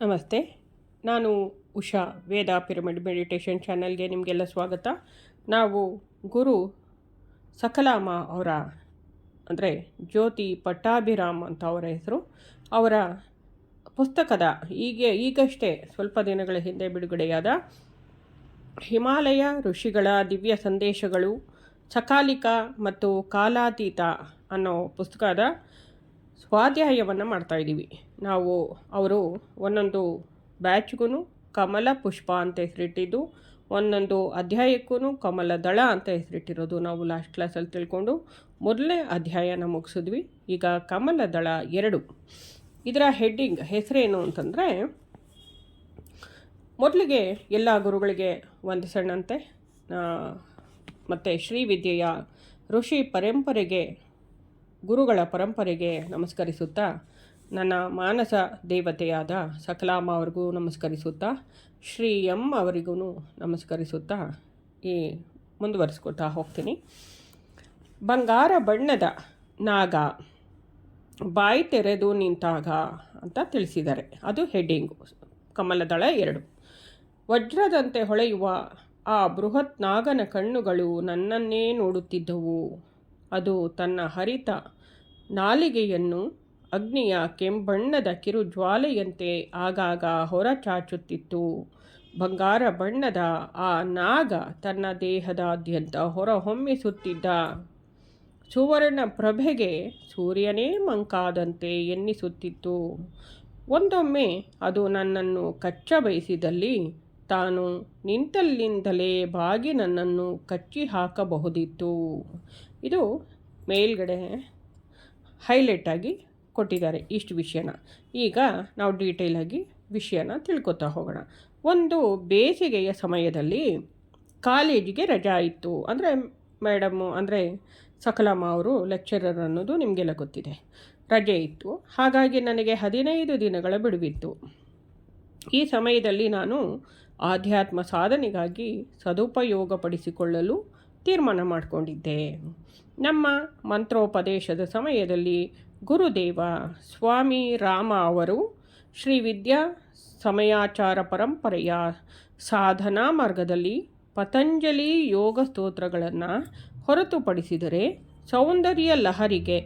ನಮಸ್ತೆ, ನಾನು ಉಷಾ, ವೇದ pyramid meditation ಚಾನಲ್ಗೆ ನಿಮಗೆಲ್ಲ ಸ್ವಾಗತ. ನಾವು ಗುರು ಸಕಲಾಮ ಅವರ, ಅಂದರೆ ಜ್ಯೋತಿ ಪಟ್ಟಾಭಿರಾಮ್ ಅಂತ ಅವರ ಹೆಸರು, ಅವರ ಪುಸ್ತಕದ ಹೀಗೆ ಈಗಷ್ಟೇ ಸ್ವಲ್ಪ ದಿನಗಳ ಹಿಂದೆ ಬಿಡುಗಡೆಯಾದ ಹಿಮಾಲಯ ಋಷಿಗಳ ದಿವ್ಯ ಸಂದೇಶಗಳು, ಸಕಾಲಿಕ ಮತ್ತು ಕಾಲಾತೀತ ಅನ್ನೋ ಪುಸ್ತಕದ ಸ್ವಾಧ್ಯಾಯವನ್ನು ಮಾಡ್ತಾಯಿದ್ದೀವಿ ನಾವು ಅವರು ಒಂದೊಂದು ಬ್ಯಾಚ್ಗೂ ಕಮಲ ಪುಷ್ಪ ಅಂತ ಹೆಸರಿಟ್ಟಿದ್ದು, ಒಂದೊಂದು ಅಧ್ಯಾಯಕ್ಕೂ ಕಮಲ ದಳ ಅಂತ ಹೆಸರಿಟ್ಟಿರೋದು ನಾವು ಲಾಸ್ಟ್ ಕ್ಲಾಸಲ್ಲಿ ತಿಳ್ಕೊಂಡು ಮೊದಲನೇ ಅಧ್ಯಾಯನ ಮುಗಿಸಿದ್ವಿ. ಈಗ ಕಮಲ ದಳ ಎರಡು. ಇದರ ಹೆಡ್ಡಿಂಗ್ ಹೆಸರೇನು ಅಂತಂದರೆ, ಮೊದಲಿಗೆ ಎಲ್ಲ ಗುರುಗಳಿಗೆ ವಂದಿಸೋಣಂತೆ ಮತ್ತು ಶ್ರೀವಿದ್ಯೆಯ ಋಷಿ ಪರಂಪರೆಗೆ ಗುರುಗಳ ಪರಂಪರೆಗೆ ನಮಸ್ಕರಿಸುತ್ತಾ, ನನ್ನ ಮಾನಸ ದೇವತೆಯಾದ ಸಕಲಾಮ ಅವ್ರಿಗೂ ನಮಸ್ಕರಿಸುತ್ತಾ, ಶ್ರೀ ಎಂ ಅವರಿಗೂ ನಮಸ್ಕರಿಸುತ್ತಾ ಈ ಮುಂದುವರಿಸ್ಕೊಳ್ತಾ ಹೋಗ್ತೀನಿ. ಬಂಗಾರ ಬಣ್ಣದ ನಾಗ, ಬಾಯಿ ತೆರೆದು ನಿಂತಾಗ ಅಂತ ತಿಳಿಸಿದ್ದಾರೆ. ಅದು ಹೆಡ್ಡಿಂಗು ಕಮಲದಳ ಎರಡು. ವಜ್ರದಂತೆ ಹೊಳೆಯುವ ಆ ಬೃಹತ್ ನಾಗನ ಕಣ್ಣುಗಳು ನನ್ನನ್ನೇ ನೋಡುತ್ತಿದ್ದವು. ಅದು ತನ್ನ ಹರಿತ ನಾಲಿಗೆಯನ್ನು ಅಗ್ನಿಯ ಕೆಂಬಣ್ಣದ ಕಿರು ಜ್ವಾಲೆಯಂತೆ ಆಗಾಗ ಹೊರಚಾಚುತ್ತಿತ್ತು. ಬಂಗಾರ ಬಣ್ಣದ ಆ ನಾಗ ತನ್ನ ದೇಹದಾದ್ಯಂತ ಹೊರಹೊಮ್ಮಿಸುತ್ತಿದ್ದ. ಸುವರ್ಣ ಪ್ರಭೆಗೆ ಸೂರ್ಯನೇ ಮಂಕಾದಂತೆ ಎನ್ನಿಸುತ್ತಿತ್ತು. ಒಂದೊಮ್ಮೆ ಅದು ನನ್ನನ್ನು ಕಚ್ಚ ಬಯಸಿದಲ್ಲಿ ತಾನು ನಿಂತಲ್ಲಿಂದಲೇ ಬಾಗಿ ನನ್ನನ್ನು ಕಚ್ಚಿ ಹಾಕಬಹುದಿತ್ತು ಇದು ಮೇಲ್ಗಡೆ ಆಗಿ ಕೊಟ್ಟಿದ್ದಾರೆ ಇಷ್ಟು ವಿಷಯನ. ಈಗ ನಾವು ಡೀಟೇಲಾಗಿ ವಿಷಯನ ತಿಳ್ಕೊತಾ ಹೋಗೋಣ. ಒಂದು ಬೇಸಿಗೆಯ ಸಮಯದಲ್ಲಿ ಕಾಲೇಜಿಗೆ ರಜಾ ಇತ್ತು. ಅಂದರೆ ಮೇಡಮ್ಮು ಅಂದರೆ ಸಕಲಮ್ಮ ಅವರು ಲೆಕ್ಚರರ್ ಅನ್ನೋದು ನಿಮಗೆಲ್ಲ ಗೊತ್ತಿದೆ. ರಜೆ ಇತ್ತು. ಹಾಗಾಗಿ ನನಗೆ ಹದಿನೈದು ದಿನಗಳ ಬಿಡುವಿತ್ತು. ಈ ಸಮಯದಲ್ಲಿ ನಾನು ಆಧ್ಯಾತ್ಮ ಸಾಧನೆಗಾಗಿ ಸದುಪಯೋಗಪಡಿಸಿಕೊಳ್ಳಲು ತೀರ್ಮಾನ ಮಾಡಿಕೊಂಡಿದ್ದೆ. ನಮ್ಮ ಮಂತ್ರೋಪದೇಶದ ಸಮಯದಲ್ಲಿ ಗುರುದೇವ ಸ್ವಾಮಿ ರಾಮ ಅವರು ಶ್ರೀ ವಿದ್ಯಾ ಸಮಯಾಚಾರ ಪರಂಪರೆಯ ಸಾಧನಾ ಮಾರ್ಗದಲ್ಲಿ ಪತಂಜಲಿ ಯೋಗ ಸ್ತೋತ್ರಗಳನ್ನು ಹೊರತುಪಡಿಸಿದರೆ ಸೌಂದರ್ಯ ಲಹರಿಗೆ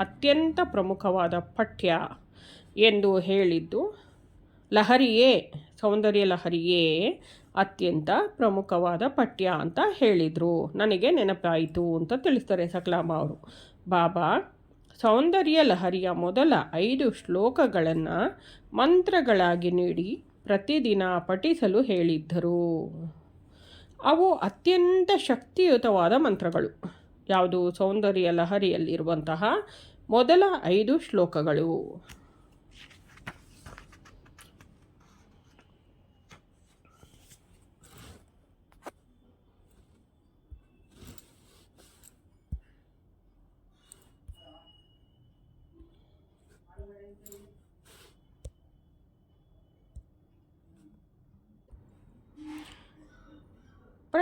ಅತ್ಯಂತ ಪ್ರಮುಖವಾದ ಪಠ್ಯ ಎಂದು ಹೇಳಿದ್ದು, ಲಹರಿಯೇ ಸೌಂದರ್ಯ ಲಹರಿಯೇ ಅತ್ಯಂತ ಪ್ರಮುಖವಾದ ಪಠ್ಯ ಅಂತ ಹೇಳಿದರು. ನನಗೆ ನೆನಪಾಯಿತು ಅಂತ ತಿಳಿಸ್ತಾರೆ ಸಕಲಾಮ ಅವರು. ಬಾಬಾ ಸೌಂದರ್ಯ ಲಹರಿಯ ಮೊದಲ ಐದು ಶ್ಲೋಕಗಳನ್ನು ಮಂತ್ರಗಳಾಗಿ ನೀಡಿ ಪ್ರತಿದಿನ ಪಠಿಸಲು ಹೇಳಿದ್ದರು. ಅವು ಅತ್ಯಂತ ಶಕ್ತಿಯುತವಾದ ಮಂತ್ರಗಳು. ಯಾವುದು? ಸೌಂದರ್ಯ ಲಹರಿಯಲ್ಲಿರುವಂತಹ ಮೊದಲ ಐದು ಶ್ಲೋಕಗಳು.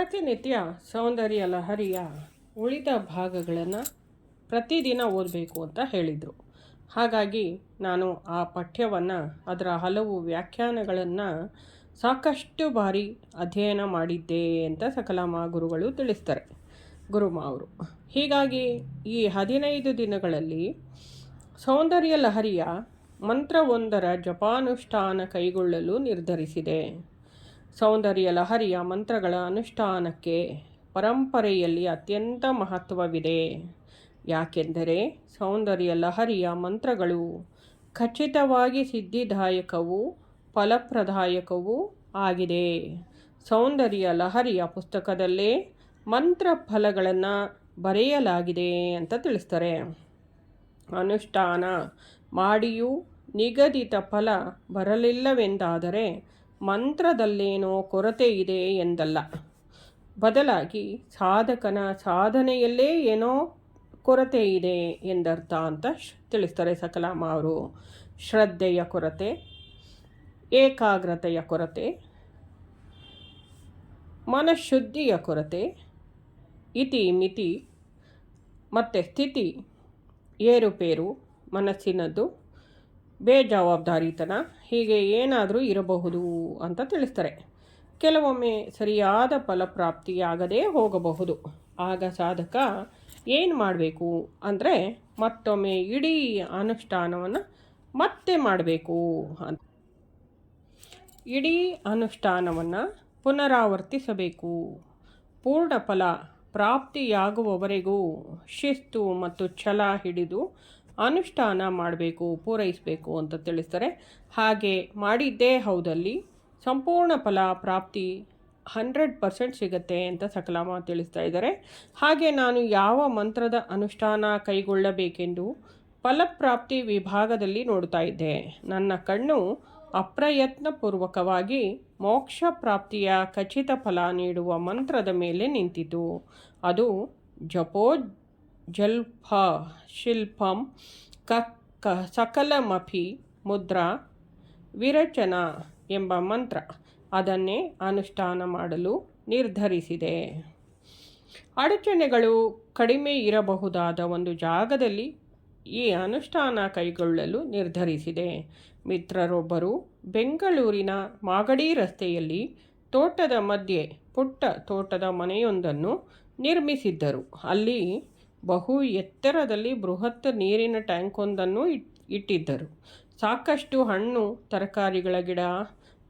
ಪ್ರತಿನಿತ್ಯ ಸೌಂದರ್ಯ ಲಹರಿಯ ಉಳಿದ ಭಾಗಗಳನ್ನು ಪ್ರತಿದಿನ ಓದಬೇಕು ಅಂತ ಹೇಳಿದರು. ಹಾಗಾಗಿ ನಾನು ಆ ಪಠ್ಯವನ್ನು ಅದರ ಹಲವು ವ್ಯಾಖ್ಯಾನಗಳನ್ನು ಸಾಕಷ್ಟು ಬಾರಿ ಅಧ್ಯಯನ ಮಾಡಿದ್ದೆ ಅಂತ ಸಕಲಾಮ ಗುರುಗಳು ತಿಳಿಸ್ತಾರೆ. ಗುರುಮ ಅವರು ಹೀಗಾಗಿ ಈ ಹದಿನೈದು ದಿನಗಳಲ್ಲಿ ಸೌಂದರ್ಯ ಲಹರಿಯ ಮಂತ್ರವೊಂದರ ಜಪಾನುಷ್ಠಾನ ಕೈಗೊಳ್ಳಲು ನಿರ್ಧರಿಸಿದೆ. ಸೌಂದರ್ಯ ಲಹರಿಯ ಮಂತ್ರಗಳ ಅನುಷ್ಠಾನಕ್ಕೆ ಪರಂಪರೆಯಲ್ಲಿ ಅತ್ಯಂತ ಮಹತ್ವವಿದೆ. ಯಾಕೆಂದರೆ ಸೌಂದರ್ಯ ಲಹರಿಯ ಮಂತ್ರಗಳು ಖಚಿತವಾಗಿ ಸಿದ್ಧಿದಾಯಕವೂ ಫಲಪ್ರದಾಯಕವೂ ಆಗಿದೆ. ಸೌಂದರ್ಯ ಲಹರಿಯ ಪುಸ್ತಕದಲ್ಲೇ ಮಂತ್ರ ಫಲಗಳನ್ನು ಬರೆಯಲಾಗಿದೆ ಅಂತ ತಿಳಿಸ್ತಾರೆ. ಅನುಷ್ಠಾನ ಮಾಡಿಯೂ ನಿಗದಿತ ಫಲ ಬರಲಿಲ್ಲವೆಂದಾದರೆ ಮಂತ್ರದಲ್ಲೇನೋ ಕೊರತೆ ಇದೆ ಎಂದಲ್ಲ. ಬದಲಾಗಿ ಸಾಧಕನ ಸಾಧನೆಯಲ್ಲೇ ಏನೋ ಕೊರತೆ ಇದೆ ಎಂದರ್ಥ ಅಂತ ತಿಳಿಸ್ತಾರೆ ಸಕಲಾಮ ಅವರು. ಶ್ರದ್ಧೆಯ ಕೊರತೆ, ಏಕಾಗ್ರತೆಯ ಕೊರತೆ, ಮನಃಶುದ್ಧಿಯ ಕೊರತೆ, ಇತಿ ಮಿತಿ, ಮತ್ತು ಸ್ಥಿತಿ, ಏರುಪೇರು, ಮನಸ್ಸಿನದ್ದು ಬೇಜವಾಬ್ದಾರಿತನ ಹೀಗೆ ಏನಾದರೂ ಇರಬಹುದು ಅಂತ ತಿಳಿಸ್ತಾರೆ. ಕೆಲವೊಮ್ಮೆ ಸರಿಯಾದ ಫಲಪ್ರಾಪ್ತಿಯಾಗದೇ ಹೋಗಬಹುದು. ಆಗ ಸಾಧಕ ಏನು ಮಾಡಬೇಕು ಅಂದರೆ ಮತ್ತೊಮ್ಮೆ ಇಡೀ ಅನುಷ್ಠಾನವನ್ನು ಮತ್ತೆ ಮಾಡಬೇಕು ಅಂತ. ಇಡೀ ಅನುಷ್ಠಾನವನ್ನು ಪುನರಾವರ್ತಿಸಬೇಕು. ಪೂರ್ಣ ಫಲ ಪ್ರಾಪ್ತಿಯಾಗುವವರೆಗೂ ಶಿಸ್ತು ಮತ್ತು ಛಲ ಹಿಡಿದು ಅನುಷ್ಠಾನ ಮಾಡಬೇಕು, ಪೂರೈಸಬೇಕು ಅಂತ ತಿಳಿಸ್ತಾರೆ. ಹಾಗೆ ಮಾಡಿದ್ದೇ ಹೌದಲ್ಲಿ ಸಂಪೂರ್ಣ ಫಲ ಪ್ರಾಪ್ತಿ ಹಂಡ್ರೆಡ್ ಪರ್ಸೆಂಟ್ ಸಿಗುತ್ತೆ ಅಂತ ಸಕಲಾಮ ತಿಳಿಸ್ತಾ ಇದ್ದಾರೆ. ಹಾಗೆ ನಾನು ಯಾವ ಮಂತ್ರದ ಅನುಷ್ಠಾನ ಕೈಗೊಳ್ಳಬೇಕೆಂದು ಫಲಪ್ರಾಪ್ತಿ ವಿಭಾಗದಲ್ಲಿ ನೋಡ್ತಾ ಇದ್ದೆ. ನನ್ನ ಕಣ್ಣು ಅಪ್ರಯತ್ನಪೂರ್ವಕವಾಗಿ ಮೋಕ್ಷ ಪ್ರಾಪ್ತಿಯ ಖಚಿತ ಫಲ ನೀಡುವ ಮಂತ್ರದ ಮೇಲೆ ನಿಂತಿತು ಅದು ಜಪೋ ಜಲ್ಫ ಶಿಲ್ಪಂ ಕ ಸಕಲಮಪಿ ಮುದ್ರಾ, ವಿರಚನ ಎಂಬ ಮಂತ್ರ ಅದನ್ನೇ ಅನುಷ್ಠಾನ ಮಾಡಲು ನಿರ್ಧರಿಸಿದೆ. ಅಡಚಣೆಗಳು ಕಡಿಮೆ ಇರಬಹುದಾದ ಒಂದು ಜಾಗದಲ್ಲಿ ಈ ಅನುಷ್ಠಾನ ಕೈಗೊಳ್ಳಲು ನಿರ್ಧರಿಸಿದೆ. ಮಿತ್ರರೊಬ್ಬರು ಬೆಂಗಳೂರಿನ ಮಾಗಡಿ ರಸ್ತೆಯಲ್ಲಿ ತೋಟದ ಮಧ್ಯೆ ಪುಟ್ಟ ತೋಟದ ಮನೆಯೊಂದನ್ನು ನಿರ್ಮಿಸಿದ್ದರು. ಅಲ್ಲಿ ಬಹು ಎತ್ತರದಲ್ಲಿ ಬೃಹತ್ ನೀರಿನ ಟ್ಯಾಂಕೊಂದನ್ನು ಇಟ್ಟಿದ್ದರು. ಸಾಕಷ್ಟು ಹಣ್ಣು, ತರಕಾರಿಗಳ ಗಿಡ,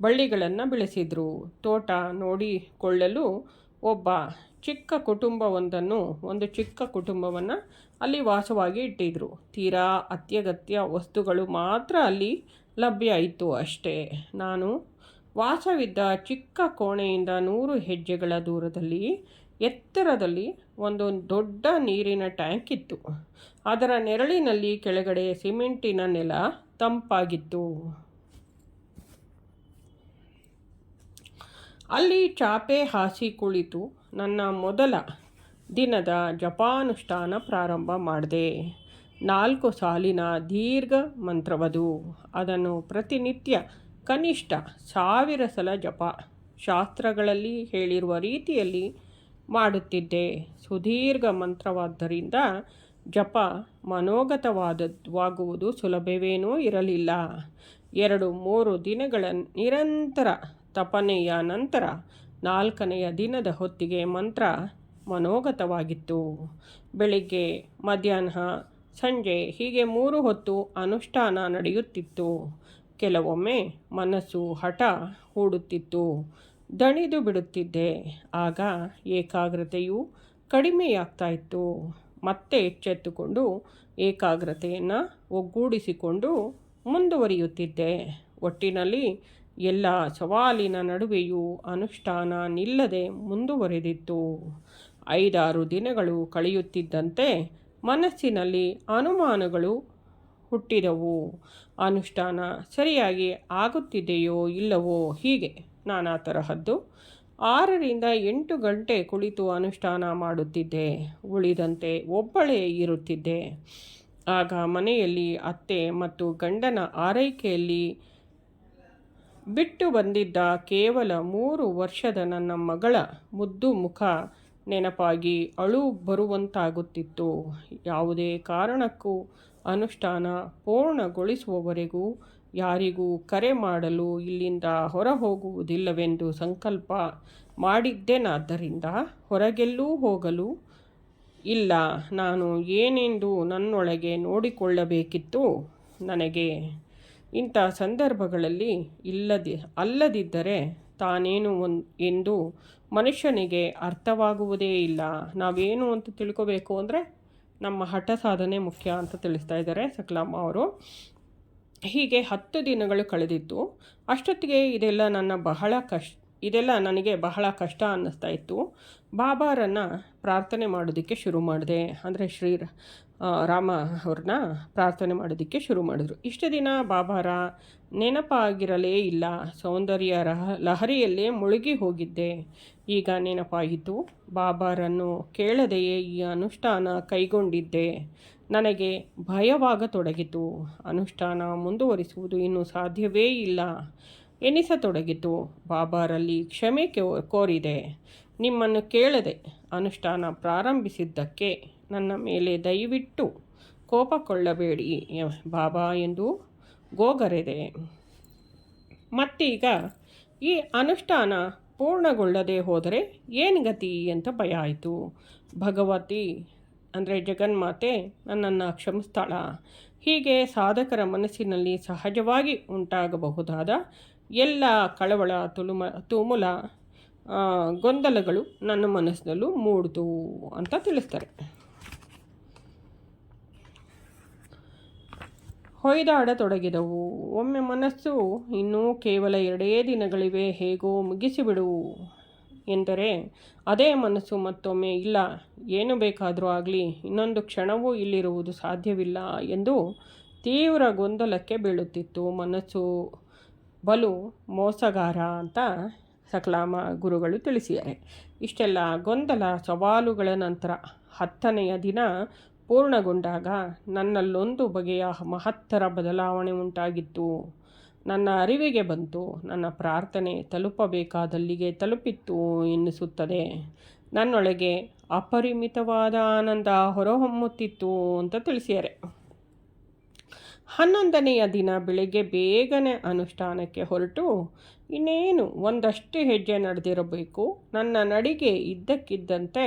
ಬಳ್ಳಿಗಳನ್ನು ಬೆಳೆಸಿದರು. ತೋಟ ನೋಡಿಕೊಳ್ಳಲು ಒಬ್ಬ ಚಿಕ್ಕ ಕುಟುಂಬವೊಂದನ್ನು, ಒಂದು ಚಿಕ್ಕ ಕುಟುಂಬವನ್ನು ಅಲ್ಲಿ ವಾಸವಾಗಿ ಇಟ್ಟಿದ್ದರು ತೀರಾ ಅತ್ಯಗತ್ಯ ವಸ್ತುಗಳು ಮಾತ್ರ ಅಲ್ಲಿ ಲಭ್ಯ ಇತ್ತು ಅಷ್ಟೇ. ನಾನು ವಾಸವಿದ್ದ ಚಿಕ್ಕ ಕೋಣೆಯಿಂದ ನೂರು ಹೆಜ್ಜೆಗಳ ದೂರದಲ್ಲಿ, ಎತ್ತರದಲ್ಲಿ ಒಂದು ದೊಡ್ಡ ನೀರಿನ ಟ್ಯಾಂಕ್ ಇತ್ತು. ಅದರ ನೆರಳಿನಲ್ಲಿ ಕೆಳಗಡೆ ಸಿಮೆಂಟಿನ ನೆಲ ತಂಪಾಗಿತ್ತು. ಅಲ್ಲಿ ಚಾಪೆ ಹಾಸಿ ಕುಳಿತು ನನ್ನ ಮೊದಲ ದಿನದ ಜಪಾನುಷ್ಠಾನ ಪ್ರಾರಂಭ ಮಾಡಿದೆ. ನಾಲ್ಕು ಸಾಲಿನ ದೀರ್ಘ ಮಂತ್ರವದು. ಅದನ್ನು ಪ್ರತಿನಿತ್ಯ ಕನಿಷ್ಠ ಸಾವಿರ ಸಲ ಜಪ ಶಾಸ್ತ್ರಗಳಲ್ಲಿ ಹೇಳಿರುವ ರೀತಿಯಲ್ಲಿ ಮಾಡುತ್ತಿದ್ದೆ. ಸುದೀರ್ಘ ಮಂತ್ರವಾದ್ದರಿಂದ ಜಪ ಮನೋಗತವಾದದ್ವಾಗುವುದು ಸುಲಭವೇನೂ ಇರಲಿಲ್ಲ. ಎರಡು ಮೂರು ದಿನಗಳ ನಿರಂತರ ತಪನೆಯ ನಂತರ ನಾಲ್ಕನೆಯ ದಿನದ ಹೊತ್ತಿಗೆ ಮಂತ್ರ ಮನೋಗತವಾಗಿತ್ತು. ಬೆಳಿಗ್ಗೆ, ಮಧ್ಯಾಹ್ನ, ಸಂಜೆ ಹೀಗೆ ಮೂರು ಹೊತ್ತು ಅನುಷ್ಠಾನ ನಡೆಯುತ್ತಿತ್ತು. ಕೆಲವೊಮ್ಮೆ ಮನಸ್ಸು ಹಠ ಹೂಡುತ್ತಿತ್ತು. ದಣಿದು ಬಿಡುತ್ತಿದ್ದೆ. ಆಗ ಏಕಾಗ್ರತೆಯು ಕಡಿಮೆಯಾಗ್ತಾ ಇತ್ತು ಮತ್ತೆ ಎಚ್ಚೆತ್ತುಕೊಂಡು ಏಕಾಗ್ರತೆಯನ್ನು ಒಗ್ಗೂಡಿಸಿಕೊಂಡು ಮುಂದುವರಿಯುತ್ತಿದ್ದೆ. ಒಟ್ಟಿನಲ್ಲಿ ಎಲ್ಲ ಸವಾಲಿನ ನಡುವೆಯೂ ಅನುಷ್ಠಾನ ನಿಲ್ಲದೆ ಮುಂದುವರೆದಿತ್ತು. ಐದಾರು ದಿನಗಳು ಕಳೆಯುತ್ತಿದ್ದಂತೆ ಮನಸ್ಸಿನಲ್ಲಿ ಅನುಮಾನಗಳು ಹುಟ್ಟಿದವು. ಅನುಷ್ಠಾನ ಸರಿಯಾಗಿ ಆಗುತ್ತಿದೆಯೋ ಇಲ್ಲವೋ ಹೀಗೆ ನಾನಾ ತರಹದ್ದು. ಆರರಿಂದ ಎಂಟು ಗಂಟೆ ಕುಳಿತು ಅನುಷ್ಠಾನ ಮಾಡುತ್ತಿದ್ದೆ. ಉಳಿದಂತೆ ಒಬ್ಬಳೇ ಇರುತ್ತಿದ್ದೆ. ಆಗ ಮನೆಯಲ್ಲಿ ಅತ್ತೆ ಮತ್ತು ಗಂಡನ ಆರೈಕೆಯಲ್ಲಿ ಬಿಟ್ಟು ಬಂದಿದ್ದ ಕೇವಲ ಮೂರು ವರ್ಷದ ನನ್ನ ಮಗಳ ಮುದ್ದು ಮುಖ ನೆನಪಾಗಿ ಅಳು ಬರುವಂತಾಗುತ್ತಿತ್ತು. ಯಾವುದೇ ಕಾರಣಕ್ಕೂ ಅನುಷ್ಠಾನ ಪೂರ್ಣಗೊಳಿಸುವವರೆಗೂ ಯಾರಿಗೂ ಕರೆ ಮಾಡಲು ಇಲ್ಲಿಂದ ಹೊರ ಹೋಗುವುದಿಲ್ಲವೆಂದು ಸಂಕಲ್ಪ ಮಾಡಿದ್ದೇನಾದ್ದರಿಂದ ಹೊರಗೆಲ್ಲೂ ಹೋಗಲು ಇಲ್ಲ. ನಾನು ಏನೆಂದು ನನ್ನೊಳಗೆ ನೋಡಿಕೊಳ್ಳಬೇಕಿತ್ತು? ನನಗೆ ಇಂಥ ಸಂದರ್ಭಗಳಲ್ಲಿ ಇಲ್ಲದಿ, ಅಲ್ಲದಿದ್ದರೆ ತಾನೇನು ಒಂದು ಎಂದು ಮನುಷ್ಯನಿಗೆ ಅರ್ಥವಾಗುವುದೇ ಇಲ್ಲ. ನಾವೇನು ಅಂತ ತಿಳ್ಕೋಬೇಕು ಅಂದರೆ ನಮ್ಮ ಹಠ ಸಾಧನೆ ಮುಖ್ಯ ಅಂತ ತಿಳಿಸ್ತಾ ಇದ್ದಾರೆ ಸಕಲಮ್ಮ ಅವರು. ಹೀಗೆ ಹತ್ತು ದಿನಗಳು ಕಳೆದಿತ್ತು ಅಷ್ಟೊತ್ತಿಗೆ ಇದೆಲ್ಲ ನನ್ನ ಬಹಳ ಕಷ್ಟ ಇದೆಲ್ಲ ನನಗೆ ಬಹಳ ಕಷ್ಟ ಅನ್ನಿಸ್ತಾ ಇತ್ತು. ಬಾಬಾರನ್ನು ಪ್ರಾರ್ಥನೆ ಮಾಡೋದಕ್ಕೆ ಶುರು ಮಾಡಿದೆ. ಅಂದರೆ ಶ್ರೀ ರಾಮ ಅವ್ರನ್ನ ಪ್ರಾರ್ಥನೆ ಮಾಡೋದಕ್ಕೆ ಶುರು ಮಾಡಿದ್ರು. ಇಷ್ಟು ದಿನ ಬಾಬಾರ ನೆನಪಾಗಿರಲೇ ಇಲ್ಲ. ಸೌಂದರ್ಯ ರಹ, ಲಹರಿಯಲ್ಲೇ ಮುಳುಗಿ ಹೋಗಿದ್ದೆ. ಈಗ ನೆನಪಾಯಿತು. ಬಾಬಾರನ್ನು ಕೇಳದೆಯೇ ಈ ಅನುಷ್ಠಾನ ಕೈಗೊಂಡಿದ್ದೆ. ನನಗೆ ಭಯವಾಗತೊಡಗಿತು. ಅನುಷ್ಠಾನ ಮುಂದುವರಿಸುವುದು ಇನ್ನೂ ಸಾಧ್ಯವೇ ಇಲ್ಲ. ಎನಿಸತೊಡಗಿತು. ಬಾಬಾರಲ್ಲಿ ಕ್ಷಮೆ ಕೋರಿದೆ. ನಿಮ್ಮನ್ನು ಕೇಳದೆ ಅನುಷ್ಠಾನ ಪ್ರಾರಂಭಿಸಿದ್ದಕ್ಕೆ ನನ್ನ ಮೇಲೆ ದಯವಿಟ್ಟು ಕೋಪಕೊಳ್ಳಬೇಡಿ ಬಾಬಾ ಎಂದು ಗೋಗರೆದೆ. ಮತ್ತೀಗ ಈ ಅನುಷ್ಠಾನ ಪೂರ್ಣಗೊಳ್ಳದೆ ಹೋದರೆ ಏನು ಗತಿ ಅಂತ ಭಯ ಆಯಿತು. ಭಗವತಿ ಅಂದರೆ ಜಗನ್ಮಾತೆ ನನ್ನನ್ನು ಕ್ಷಮಿಸ್ತಾಳ. ಹೀಗೆ ಸಾಧಕರ ಮನಸ್ಸಿನಲ್ಲಿ ಸಹಜವಾಗಿ ಉಂಟಾಗಬಹುದಾದ ಎಲ್ಲ ಕಳವಳ, ತುಳುಮ, ತುಮುಲ ಗೊಂದಲಗಳು ನನ್ನ ಮನಸ್ಸಿನಲ್ಲೂ ಮೂಡಿತು ಅಂತ ತಿಳಿಸ್ತಾರೆ. ಹೊಯ್ದಾಡತೊಡಗಿದವು. ಒಮ್ಮೆ ಮನಸ್ಸು ಇನ್ನೂ ಕೇವಲ ಎರಡೇ ದಿನಗಳಿವೆ, ಹೇಗೋ ಮುಗಿಸಿಬಿಡು. ಎಂದರೆ, ಅದೇ ಮನಸ್ಸು ಮತ್ತೊಮ್ಮೆ, ಇಲ್ಲ, ಏನು ಬೇಕಾದರೂ ಆಗಲಿ, ಇನ್ನೊಂದು ಕ್ಷಣವೂ ಇಲ್ಲಿರುವುದು ಸಾಧ್ಯವಿಲ್ಲ ಎಂದು ತೀವ್ರ ಗೊಂದಲಕ್ಕೆ ಬೀಳುತ್ತಿತ್ತು ಮನಸ್ಸು. ಬಲು ಮೋಸಗಾರ ಅಂತ ಸಕಲಾಮ ಗುರುಗಳು ತಿಳಿಸಿದ್ದಾರೆ. ಇಷ್ಟೆಲ್ಲ ಗೊಂದಲ ಸವಾಲುಗಳ ನಂತರ ಹತ್ತನೆಯ ದಿನ ಪೂರ್ಣಗೊಂಡಾಗ ನನ್ನಲ್ಲೊಂದು ಬಗೆಯ ಮಹತ್ತರ ಬದಲಾವಣೆ ಉಂಟಾಗಿತ್ತು. ನನ್ನ ಅರಿವಿಗೆ ಬಂತು, ನನ್ನ ಪ್ರಾರ್ಥನೆ ತಲುಪಬೇಕಾದಲ್ಲಿಗೆ ತಲುಪಿತ್ತು ಎನ್ನಿಸುತ್ತದೆ. ನನ್ನೊಳಗೆ ಅಪರಿಮಿತವಾದ ಆನಂದ ಹೊರಹೊಮ್ಮುತ್ತಿತ್ತು ಅಂತ ತಿಳಿಸಿದ್ದಾರೆ ಹನ್ನೊಂದನೆಯ ದಿನ ಬೆಳಿಗ್ಗೆ ಬೇಗನೆ ಅನುಷ್ಠಾನಕ್ಕೆ ಹೊರಟು, ಇನ್ನೇನು ಒಂದಷ್ಟು ಹೆಜ್ಜೆ ನಡೆದಿರಬೇಕು, ನನ್ನ ನಡಿಗೆ ಇದ್ದಕ್ಕಿದ್ದಂತೆ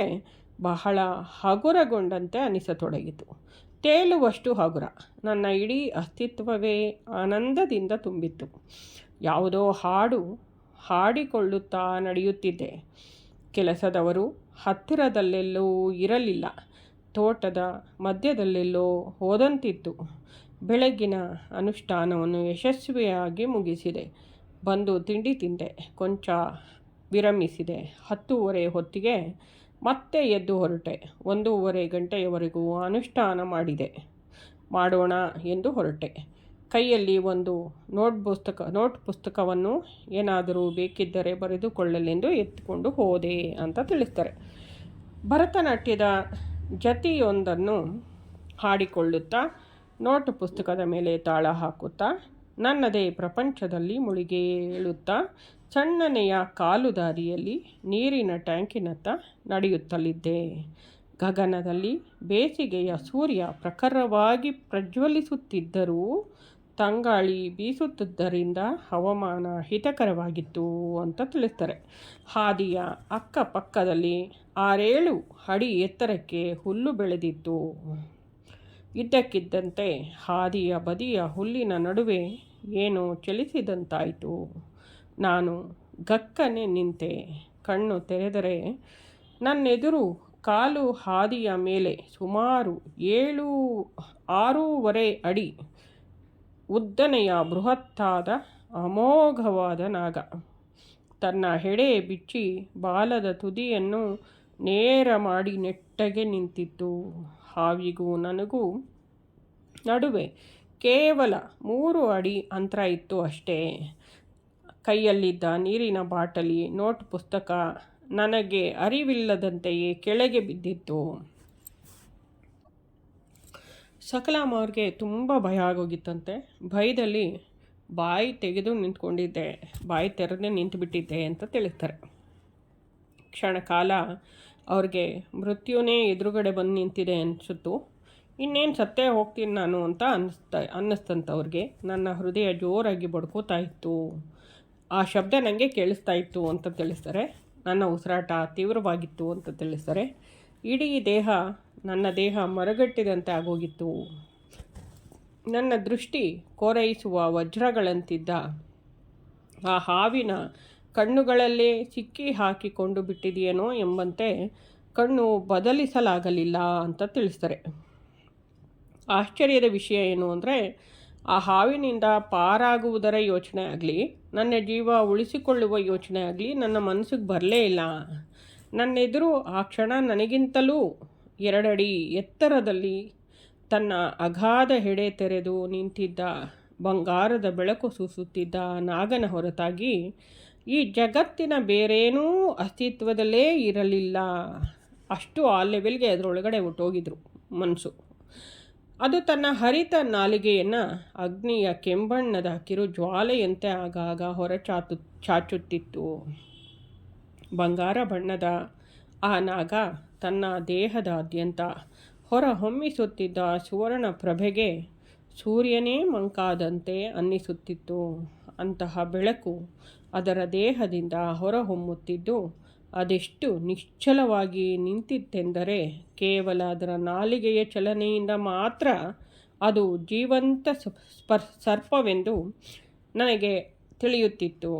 ಬಹಳ ಹಗುರಗೊಂಡಂತೆ ಅನಿಸತೊಡಗಿತು. ತೇಲುವಷ್ಟು ಹಗುರ. ನನ್ನ ಇಡೀ ಅಸ್ತಿತ್ವವೇ ಆನಂದದಿಂದ ತುಂಬಿತ್ತು. ಯಾವುದೋ ಹಾಡು ಹಾಡಿಕೊಳ್ಳುತ್ತಾ ನಡೆಯುತ್ತಿದ್ದೆ. ಕೆಲಸದವರು ಹತ್ತಿರದಲ್ಲೆಲ್ಲೋ ಇರಲಿಲ್ಲ. ತೋಟದ ಮಧ್ಯದಲ್ಲೆಲ್ಲೋ ಹೋದಂತಿತ್ತು. ಬೆಳಗ್ಗಿನ ಅನುಷ್ಠಾನವನ್ನು ಯಶಸ್ವಿಯಾಗಿ ಮುಗಿಸಿದೆ. ಬಂದು ತಿಂಡಿ ತಿಂದೆ. ಕೊಂಚ ವಿರಮಿಸಿದೆ. ಹತ್ತೂವರೆ ಹೊತ್ತಿಗೆ ಮತ್ತೆ ಎದ್ದು ಹೊರಟೆ. ಒಂದೂವರೆ ಗಂಟೆಯವರೆಗೂ ಅನುಷ್ಠಾನ ಮಾಡಿದೆ. ಮಾಡೋಣ ಎಂದು ಹೊರಟೆ. ಕೈಯಲ್ಲಿ ಒಂದು ನೋಟ್ ಪುಸ್ತಕ, ನೋಟ್ ಪುಸ್ತಕವನ್ನು ಏನಾದರೂ ಬೇಕಿದ್ದರೆ ಬರೆದುಕೊಳ್ಳಲೆಂದು ಎತ್ತಿಕೊಂಡು ಹೋದೆ ಅಂತ ತಿಳಿಸ್ತಾರೆ. ಭರತನಾಟ್ಯದ ಜತಿಯೊಂದನ್ನು ಹಾಡಿಕೊಳ್ಳುತ್ತಾ, ನೋಟ್ ಪುಸ್ತಕದ ಮೇಲೆ ತಾಳ ಹಾಕುತ್ತಾ, ನನ್ನದೇ ಪ್ರಪಂಚದಲ್ಲಿ ಮುಳುಗೇಳುತ್ತಾ ಸಣ್ಣನೆಯ ಕಾಲುದಾರಿಯಲ್ಲಿ ನೀರಿನ ಟ್ಯಾಂಕಿನತ್ತ ನಡೆಯುತ್ತಲಿದ್ದೆ. ಗಗನದಲ್ಲಿ ಬೇಸಿಗೆಯ ಸೂರ್ಯ ಪ್ರಖರವಾಗಿ ಪ್ರಜ್ವಲಿಸುತ್ತಿದ್ದರೂ ತಂಗಾಳಿ ಬೀಸುತ್ತಿದ್ದರಿಂದ ಹವಾಮಾನ ಹಿತಕರವಾಗಿತ್ತು ಅಂತ ತಿಳಿಸ್ತಾರೆ ಹಾದಿಯ ಅಕ್ಕಪಕ್ಕದಲ್ಲಿ ಆರೇಳು ಅಡಿ ಎತ್ತರಕ್ಕೆ ಹುಲ್ಲು ಬೆಳೆದಿತ್ತು. ಇದ್ದಕ್ಕಿದ್ದಂತೆ ಹಾದಿಯ ಬದಿಯ ಹುಲ್ಲಿನ ನಡುವೆ ಏನೋ ಚಲಿಸಿದಂತಾಯಿತು. ನಾನು ಗಕ್ಕನೆ ನಿಂತೆ ಕಣ್ಣು ತೆರೆದರೆ ನನ್ನೆದುರು ಕಾಲು ಹಾದಿಯ ಮೇಲೆ ಸುಮಾರು ಏಳು, ಆರೂವರೆ ಅಡಿ ಉದ್ದನೆಯ ಬೃಹತ್ತಾದ ಅಮೋಘವಾದ ನಾಗ. ತನ್ನ ಹೆಡೆ ಬಿಚ್ಚಿ ಬಾಲದ ತುದಿಯನ್ನು ನೇರ ಮಾಡಿ ನೆಟ್ಟಗೆ ನಿಂತಿತ್ತು. ಹಾವಿಗೂ ನನಗೂ ನಡುವೆ ಕೇವಲ ಮೂರು ಅಡಿ ಅಂತರ ಇತ್ತು ಅಷ್ಟೇ. ಕೈಯಲ್ಲಿದ್ದ ನೀರಿನ ಬಾಟಲಿ, ನೋಟ್ ಪುಸ್ತಕ ನನಗೆ ಅರಿವಿಲ್ಲದಂತೆಯೇ ಕೆಳಗೆ ಬಿದ್ದಿತ್ತು. ಸಕಲಾಮ್ ಅವ್ರಿಗೆ ತುಂಬ ಭಯ ಆಗೋಗಿತ್ತಂತೆ. ಭಯದಲ್ಲಿ ಬಾಯಿ ತೆಗೆದು ನಿಂತ್ಕೊಂಡಿದ್ದೆ. ಬಾಯಿ ತೆರೆದೇ ನಿಂತುಬಿಟ್ಟಿದ್ದೆ ಅಂತ ತಿಳಿಸ್ತಾರೆ. ಕ್ಷಣ ಕಾಲ ಅವ್ರಿಗೆ ಮೃತ್ಯುನೇ ಎದುರುಗಡೆ ಬಂದು ನಿಂತಿದೆ ಅನಿಸುತ್ತು. ಇನ್ನೇನು ಸತ್ತೇ ಹೋಗ್ತೀನಿ ನಾನು ಅಂತ ಅನ್ನಿಸ್ತಾ ಅನ್ನಿಸ್ತಂತವ್ರಿಗೆ ನನ್ನ ಹೃದಯ ಜೋರಾಗಿ ಬಡ್ಕೋತಾ ಇತ್ತು. ಆ ಶಬ್ದ ನನಗೆ ಕೇಳಿಸ್ತಾ ಇತ್ತು ಅಂತ ತಿಳಿಸ್ತಾರೆ. ನನ್ನ ಉಸಿರಾಟ ತೀವ್ರವಾಗಿತ್ತು ಅಂತ ತಿಳಿಸ್ತಾರೆ. ಇಡೀ ದೇಹ, ನನ್ನ ದೇಹ ಮರಗಟ್ಟಿದಂತೆ ಆಗೋಗಿತ್ತು. ನನ್ನ ದೃಷ್ಟಿ ಕೋರೈಸುವ ವಜ್ರಗಳಂತಿದ್ದ ಆ ಹಾವಿನ ಕಣ್ಣುಗಳಲ್ಲೇ ಸಿಕ್ಕಿ ಹಾಕಿಕೊಂಡು ಬಿಟ್ಟಿದೆಯೇನೋ ಎಂಬಂತೆ ಕಣ್ಣು ಬದಲಿಸಲಾಗಲಿಲ್ಲ ಅಂತ ತಿಳಿಸ್ತಾರೆ. ಆಶ್ಚರ್ಯದ ವಿಷಯ ಏನು ಅಂದರೆ ಆ ಹಾವಿನಿಂದ ಪಾರಾಗುವುದರ ಯೋಚನೆ ಆಗಲಿ, ನನ್ನ ಜೀವ ಉಳಿಸಿಕೊಳ್ಳುವ ಯೋಚನೆ ಆಗಲಿ ನನ್ನ ಮನಸ್ಸಿಗೆ ಬರಲೇ ಇಲ್ಲ. ನನ್ನೆದುರು ಆ ಕ್ಷಣ ನನಗಿಂತಲೂ ಎರಡಡಿ ಎತ್ತರದಲ್ಲಿ ತನ್ನ ಅಗಾಧ ಹೆಡೆ ತೆರೆದು ನಿಂತಿದ್ದ ಬಂಗಾರದ ಬೆಳಕು ಸೂಸುತ್ತಿದ್ದ ನಾಗನ ಹೊರತಾಗಿ, ಈ ಜಗತ್ತಿನ ಬೇರೇನೂ ಅಸ್ತಿತ್ವದಲ್ಲೇ ಇರಲಿಲ್ಲ. ಅಷ್ಟು ಆ ಲೆವೆಲ್ಗೆ ಅದರೊಳಗಡೆ ಹೊಟ್ಟೋಗಿದ್ರು ಮನಸ್ಸು ಅದು ತನ್ನ ಹರಿತ ನಾಲಿಗೆಯನ್ನು ಅಗ್ನಿಯ ಕೆಂಬಣ್ಣದ ಕಿರು ಜ್ವಾಲೆಯಂತೆ ಆಗಾಗ ಹೊರಚಾತು, ಚಾಚುತ್ತಿತ್ತು. ಬಂಗಾರ ಬಣ್ಣದ ಆ ನಾಗ ತನ್ನ ದೇಹದಾದ್ಯಂತ ಹೊರ ಹೊಮ್ಮಿಸುತ್ತಿದ್ದ ಸುವರ್ಣ ಪ್ರಭೆಗೆ ಸೂರ್ಯನೇ ಮಂಕಾದಂತೆ ಅನ್ನಿಸುತ್ತಿತ್ತು. ಅಂತಹ ಬೆಳಕು ಅದರ ದೇಹದಿಂದ ಹೊರಹೊಮ್ಮುತ್ತಿದ್ದು ಅದೆಷ್ಟು ನಿಶ್ಚಲವಾಗಿ ನಿಂತಿತ್ತೆಂದರೆ ಕೇವಲ ಅದರ ನಾಲಿಗೆಯ ಚಲನೆಯಿಂದ ಮಾತ್ರ ಅದು ಜೀವಂತ ಸರ್ಪವೆಂದು ನನಗೆ ತಿಳಿಯುತ್ತಿತ್ತು.